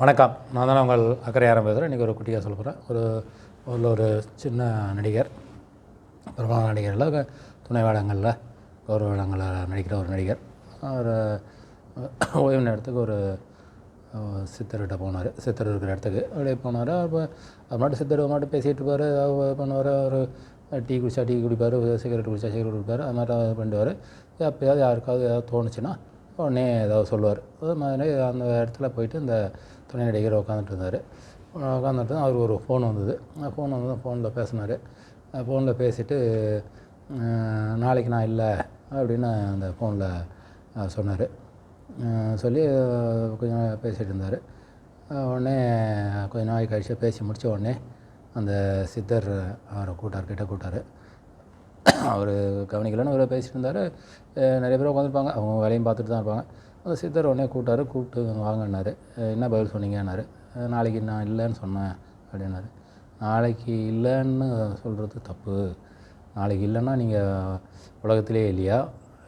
வணக்கம். நான் தான் உங்கள் அக்கறை ஆரம்பிக்கிறேன். இன்றைக்கி ஒரு குட்டியாக சொல்ல போகிறேன் ஒரு ஊரில் ஒரு சின்ன நடிகர் பிரபலமான நடிகரில் துணை வேடங்களில் கௌரவ வேடங்களில் நடிக்கிற ஒரு நடிகர். ஒரு ஓய்வு நேரத்துக்கு ஒரு சித்தர்கிட்ட போனார். சித்தர் இருக்கிற இடத்துக்கு. அப்படியே போனார். அப்போ அது மட்டும் சித்தர் மட்டும் பேசிகிட்டு இருப்பார். ஏதாவது பண்ணுவார். ஒரு டீ குடிச்சா டீ குடிப்பார். சிகரெட் குடிச்சா சிகரெட் குடிப்பார். அது மாதிரி ஏதாவது பண்ணுவார் எப்போயாவது யாருக்காவது ஏதாவது தோணுச்சுன்னா உடனே ஏதாவது சொல்லுவார். அது மாதிரி அந்த இடத்துல போயிட்டு இந்த துணை நடிகர் உட்காந்துட்டு இருந்தார். உட்காந்துட்டு அவருக்கு ஒரு ஃபோன் வந்தது. ஃபோன் வந்து ஃபோனில் பேசினார். ஃபோனில் பேசிட்டு நாளைக்கு நான் இல்லை அப்படின்னு அந்த ஃபோனில் சொன்னார். சொல்லி கொஞ்சம் பேசிகிட்டு இருந்தார். உடனே கொஞ்ச நாள் கழிச்சு பேசி முடித்த உடனே அந்த சித்தர் அவரை கூட்டார் கிட்ட கூட்டார். அவர் கவனிக்கலன்னு அவர் பேசிட்டு இருந்தார். நிறைய பேர் உட்காந்துருப்பாங்க. அவங்க வேலையும் பார்த்துட்டு தான் இருப்பாங்க. அந்த சித்தர் உடனே கூப்பிட்டாரு. கூப்பிட்டு வாங்கினார் என்ன பதில் சொன்னீங்கன்னாரு. நாளைக்கு நான் இல்லைன்னு சொன்னேன் அப்படின்னாரு. நாளைக்கு இல்லைன்னு சொல்கிறது தப்பு. நாளைக்கு இல்லைன்னா நீங்கள் உலகத்திலே இல்லையா?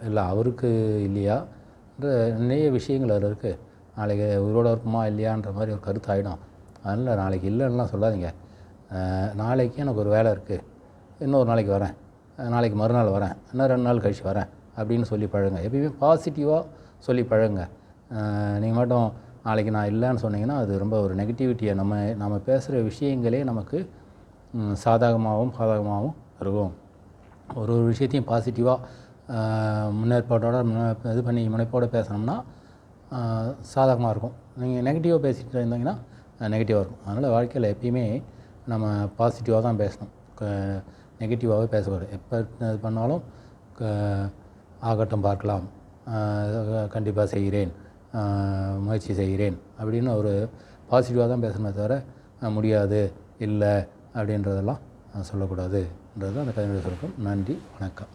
இல்லை அவருக்கு இல்லையா? நிறைய விஷயங்கள் அதில் இருக்குது நாளைக்கு உயிரோடு இருக்குமா இல்லையான்ற மாதிரி ஒரு கருத்து ஆகிடும் அதனால் நாளைக்கு இல்லைன்னுலாம் சொல்லாதீங்க. நாளைக்கு எனக்கு ஒரு வேலை இருக்குது இன்னொரு நாளைக்கு வரேன். நாளைக்கு மறுநாள் வரேன். இன்னும் ரெண்டு நாள் கழிச்சு வரேன் அப்படின்னு சொல்லி பழங்க எப்பயுமே பாசிட்டிவாக சொல்லி பழங்க நீங்கள் மட்டும் நாளைக்கு நான் இல்லைன்னு சொன்னீங்கன்னா அது ரொம்ப ஒரு நெகட்டிவிட்டியை நம்ம நம்ம பேசுகிற விஷயங்களே நமக்கு சாதகமாகவும் பாதகமாகவும் இருக்கும். ஒரு ஒரு விஷயத்தையும் பாசிட்டிவாக முன்னேற்பாட்டோட முன்ன- இது பண்ணி முனைப்போடு பேசணும்னா சாதகமாக இருக்கும். நீங்கள் நெகட்டிவாக பேசிகிட்டு இருந்தீங்கன்னா நெகட்டிவாக இருக்கும். அதனால் வாழ்க்கையில் எப்பயுமே நம்ம பாசிட்டிவாக தான் பேசணும். நெகட்டிவாகவே பேசுவார் எப்போ இது பண்ணாலும் க- பார்க்கலாம். கண்டிப்பாக செய்கிறேன். முயற்சி செய்கிறேன். அப்படின்னு ஒரு பாசிட்டிவாக தான் பேசணுமே தவிர முடியாது இல்லை அப்படின்றதெல்லாம் சொல்லக்கூடாதுன்றது தான் அந்த கதையுடைய சுருக்கம். நன்றி வணக்கம்.